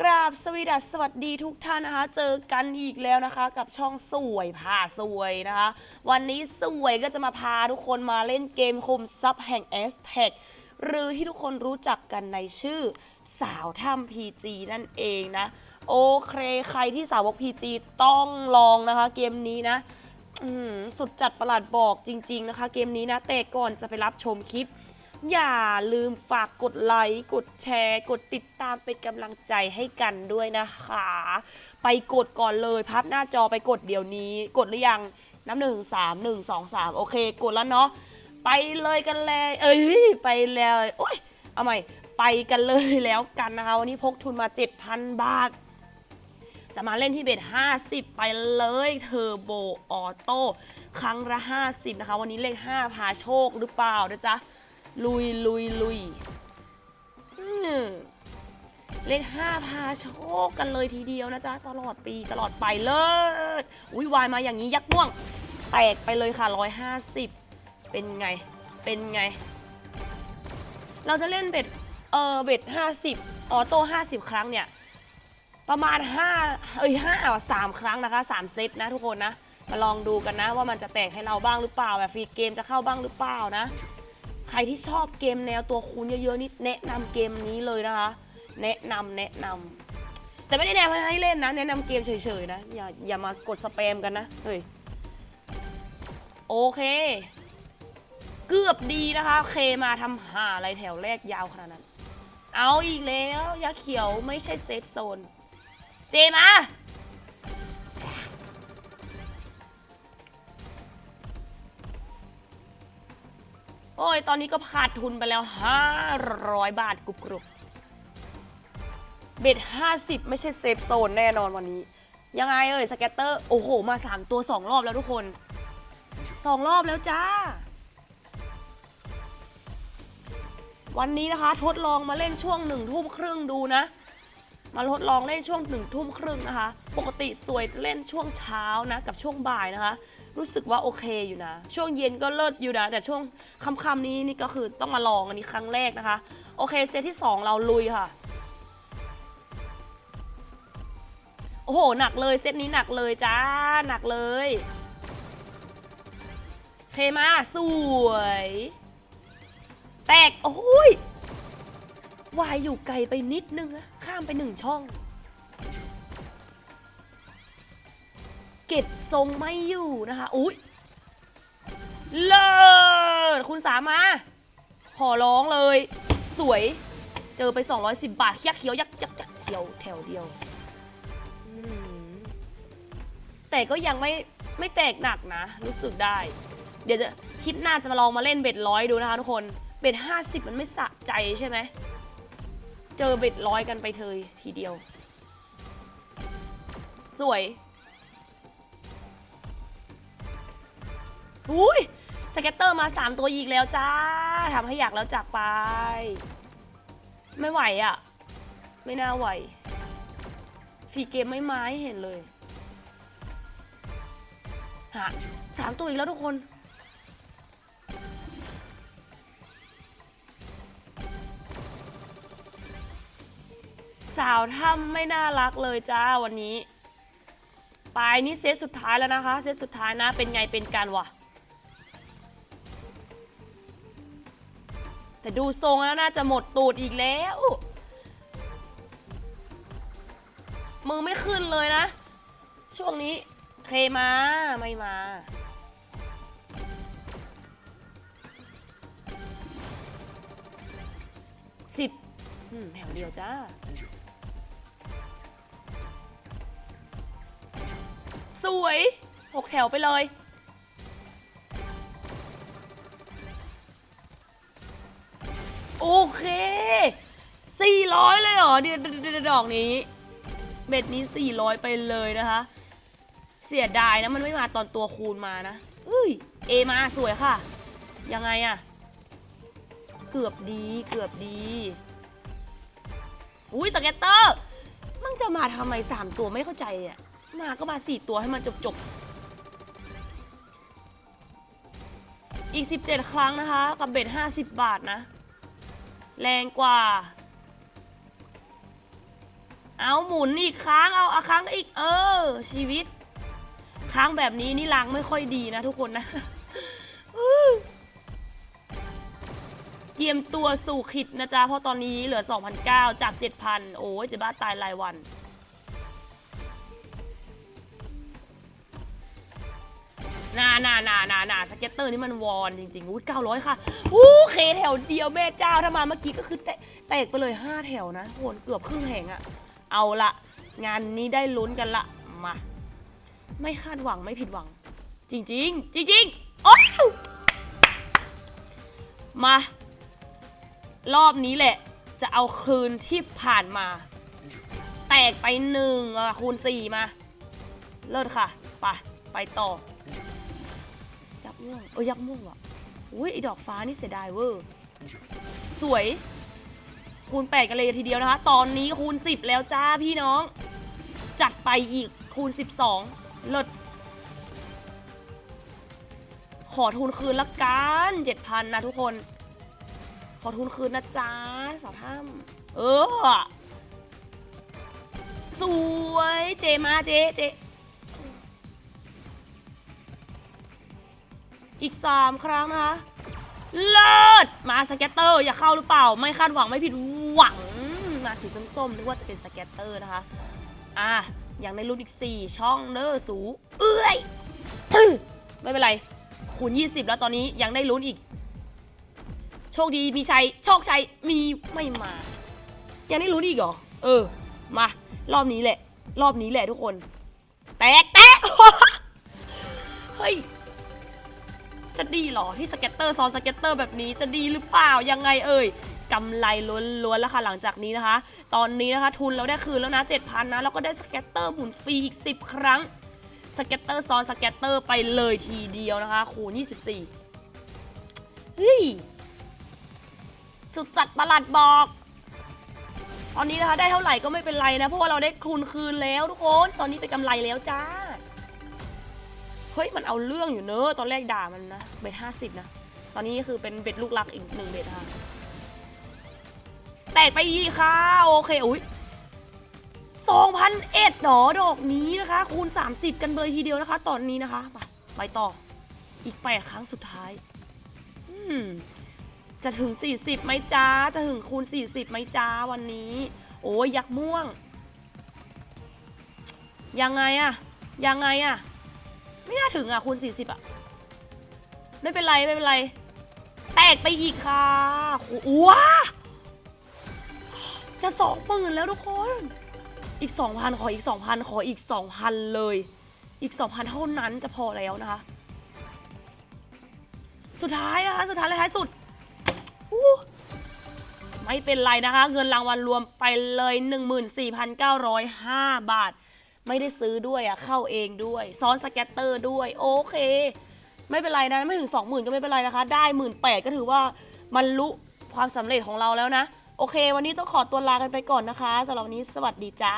กราบสวีดัสสวัสดีทุกท่านนะคะ เจอกันอีกแล้วนะคะ กับช่องสวยพาสวยนะคะ วันนี้สวยก็จะมาพาทุกคนมาเล่นเกมคมซับแห่ง s t a g หรือที่ทุกคนรู้จักกันในชื่อสาวถ้ำ PG นั่นเองนะ โอเค ใครที่สาวก PG ต้องลองนะคะ เกมนี้นะสุดจัดประหลาดบอกจริง ๆ นะคะ เกมนี้นะแต่ก่อนจะไปรับชมคลิป อย่าลืมฝากกดไลค์ กดแชร์ กดติดตามเป็นกำลังใจให้กันด้วยนะคะ ไปกดก่อนเลย พับหน้าจอไปกดเดี๋ยวนี้ กดหรือยังน้ำหนึ่งสามหนึ่งสองสามโอเค กดแล้วเนาะไปเลยกันเลย เอ้ยไปแล้วโอ้ยเอาใหม่ไปกันเลยแล้วกันนะคะวันนี้พกทุนมา 7,000 บาท จะมาเล่นที่เบท50 ไปเลยเทอร์โบออโต้ครั้งละ 50 นะคะ วันนี้เลข 5 พาโชคหรือเปล่านะจ๊ะ ลุยลุยลุยเลข5พาโชคกันเลยทีเดียวนะจ๊ะ ตลอดปีตลอดไปเลยอุ้ยวายมาอย่างนี้ยักษ์ม่วง แตกไปเลยค่ะ150เป็นไง เป็นไง เราจะเล่นเบ็ด เออเบ็ด50ออโต้50ครั้งเนี่ย ประมาณ5เอ้ย5อะ3ครั้งนะคะ3เซตนะทุกคนนะ มาลองดูกันนะว่ามันจะแตกให้เราบ้างหรือเปล่าแบบฟรีเกมจะเข้าบ้างหรือเปล่านะ ครที่ชอบเกมแนวตัวคูณเยอะๆนี่แนะนำเกมนี้เลยนะคะ แนะนำแนะนำแต่ไม่ได้แนะนำให้เล่นนะ แนะนำเกมเฉยๆนะ อย่าอย่ามากดสแปมกันนะเฮ้ยโอเค เกือบดีนะคะเคมาทำหาอะไรแถวแรกยาวขนาดนั้น เอาอีกแล้วยาเขียวไม่ใช่เซฟโซน เจมา อ้ย ตอนนี้ก็ขาดทุนไปแล้ว 500 บาทกรุบกรุบเบ็ด 50 ไม่ใช่เซฟโซนแน่นอนวันนี้ ยังไงเอ่ยสแกตเตอร์ โอ้โห มา 3 ตัว 2 รอบแล้วทุกคน 2 รอบแล้วจ้า วันนี้นะคะทดลองมาเล่นช่วงหนึ่งทุ่มครึ่งดูนะ มาทดลองเล่นช่วงหนึ่งทุ่มครึ่งนะคะ ปกติสวยจะเล่นช่วงเช้านะ กับช่วงบ่ายนะคะ รู้สึกว่าโอเคอยู่นะ ช่วงเย็นก็เลิศอยู่นะ แต่ช่วงค่ำๆนี้นี่ก็คือต้องมาลองอันนี้ครั้งแรกนะคะ โอเคเซตที่ 2 เราลุยค่ะ โอ้โห หนักเลยเซตนี้หนักเลยจ้า หนักเลยเคมาสวย แตก โอ้ย วายอยู่ไกลไปนิดนึงนะ ข้ามไปหนึ่งช่อง เก็บทรงไม่อยู่นะคะ อุ้ยเลิศคุณสามา ขอร้องเลย สวย เจอไป 210 บาท ยักเขียวยักยักยักเขียวแถวเดียว แต่ก็ยังไม่ไม่แตกหนักนะ รู้สึกได้ เดี๋ยวจะคลิปหน้าจะมาลองมาเล่นเบ็ดร้อยดูนะคะทุกคน เบ็ดห้าสิบมันไม่สะใจใช่ไหม เจอเบ็ดร้อยกันไปเทยทีเดียว สวย อุ้ยสเก็ตเตอร์มาสามตัวอีกแล้วจ้าทำให้อยากแล้วจากไป ไม่ไหวอะ่ะ ไม่น่าไหวฟีเกมไม่ไม้เห็นเลยหาสามตัวอีกแล้วทุกคน สาวถ้ำไม่น่ารักเลยจ้าวันนี้ปายนี่เซตสุดท้ายแล้วนะคะ เซตสุดท้ายนะ เป็นไงเป็นการวะ แต่ดูทรงแล้วน่าจะหมดตูดอีกแล้ว มือไม่ขึ้นเลยนะ ช่วงนี้เคมาไม่มาสิบแถวเดียวจ้าสวยหกแถวไปเลย โอเคสี่ร้อยเลยเหรอเดี๋ยวเดี๋ยวเดี๋ยวดอกนี้ เบ็ดนี้สี่ร้อยไปเลยนะคะ เสียดายนะ มันไม่มาตอนตัวคูณมานะเอ้ยเอมาสวยค่ะ ยังไงอะเกือบดีเกือบดีอุ้ยสเก็ตเตอร์มันจะมาทำไมสามตัวไม่เข้าใจอะมาก็มาสี่ตัวให้มันจบจบๆอีก 17 ครั้งนะคะ กับเบ็ด50 บาทนะ แรงกว่า เอาหมุนอีกครั้งเอาอาครั้งอีก เออ ชีวิตค้างแบบนี้นี่ล้างไม่ค่อยดีนะทุกคนนะเตรียมตัวสู่ขิดนะจ๊ะ เพราะตอนนี้เหลือ 2,009จาก 7,000 โอ้ยจะบ้าตายรายวัน นานานานานาสเก็ตเตอร์นี่มันวอนจริงๆอุ้ย900ค่ะอู้เคแถวเดียวแม่เจ้าถ้ามาเมื่อกี้ก็คือแตแตกไปเลย5แถวนะโหนเกือบครึ่งแหงอะเอาละงานนี้ได้ลุ้นกันละมา ไม่คาดหวังไม่ผิดหวัง จริงๆจริงโอ้วมา รอบนี้แหละ จะเอาคืนที่ผ่านมา แตกไปหนึ่งคูณสี่มา เลิศค่ะ ไป ไปต่อ ม่วงเออยักษ์ม่วงอะอุ้ยไอดอกฟ้านี่เสียดายเวอร์สวย คูณแปดกันเลยทีเดียวนะคะ ตอนนี้คูณสิบแล้วจ้าพี่น้อง จัดไปอีกคูณสิบสองเลิศขอทุนคืนละกันเจ็ดพันนะทุกคน ขอทุนคืนนะจ๊ะสาวถ้ำเออ สวยเจมาเจเจ อีกสามครั้งนะคะ เลิศ มาสเก็ตเตอร์ อย่าเข้าหรือเปล่า ไม่คาดหวังไม่ผิดหวัง มาสีส้มๆนึกว่าจะเป็นสเก็ตเตอร์นะคะ อะอย่างในรุ่นอีก 4 ช่องเนอสู เอ้ย ไม่เป็นไร คูณ 20 แล้วตอนนี้ยังได้ลุ้นอีก โชคดีมีชัย โชคชัย มีไม่มา ยังได้ลุ้นอีกเหรอ เออ มา รอบนี้แหละ รอบนี้แหละทุกคน แตกแตกเฮ้ย จะดีหรอที่สเก็ตเตอร์ซ้อนสเก็ตเตอร์แบบนี้จะดีหรือเปล่ายังไงเอ่ยกำไรล้วนๆแล้วค่ะหลังจากนี้นะคะ ตอนนี้นะคะทุนเราได้คืนแล้วนะ7,000นะแล้วก็ได้สเก็ตเตอร์หมุนฟรีอีก 10 ครั้งสเก็ตเตอร์ซ้อนสเก็ตเตอร์ไปเลยทีเดียวนะคะคูณ24เฮ้ยสุดจัดประหลัดบอก ตอนนี้นะคะได้เท่าไหร่ก็ไม่เป็นไรนะเพราะว่าเราได้คูณคืนแล้วทุกคน ตอนนี้เป็นกำไรแล้วจ้า เฮ้ยมันเอาเรื่องอยู่เนอะตอนแรกด่ามันนะเบ็ดห้าสิบนะ ตอนนี้คือเป็นเบ็ดลูกรักอีกหนึ่งเบ็ดค่ะแตกไปอีกค่ะ โอเค อุ้ยสองพันเอ็ดหนอดอกนี้นะคะ คูณ30กันเลยทีเดียวนะคะ ตอนนี้นะคะ ไปไปต่ออีกแปดครั้งสุดท้าย อืมจะถึง 40ไหมจ้า จะถึงคูณ 40ไหมจ้าวันนี้ โอ้ยยักษ์ม่วง ยังไงอะยังไงอะ ไม่น่าถึงอะคูณ40อะ ไม่เป็นไร ไม่เป็นไร แตกไปอีกค่ะโอ้ว้าจะสองหมื่นแล้วทุกคน อีก2,000ขออีก2,000ขออีก2,000เลย อีก2,000เท่านั้นจะพอแล้วนะคะ สุดท้ายนะคะ สุดท้ายเลยท้ายสุดไม่เป็นไรนะคะ เงินรางวัลรวมไปเลย 14,905 บาท ไม่ได้ซื้อด้วยอะเข้าเองด้วยซ้อนสแกตเตอร์ด้วย โอเค ไม่เป็นไรนะ ไม่ถึง 20,000 ก็ไม่เป็นไรนะคะ ได้ 1 8ื่นก็ถือว่ามันลุความสำเร็จของเราแล้วนะ โอเค วันนี้ต้องขอตัวลากันไปก่อนนะคะสำหรับวันนี้สวัสดีจ้า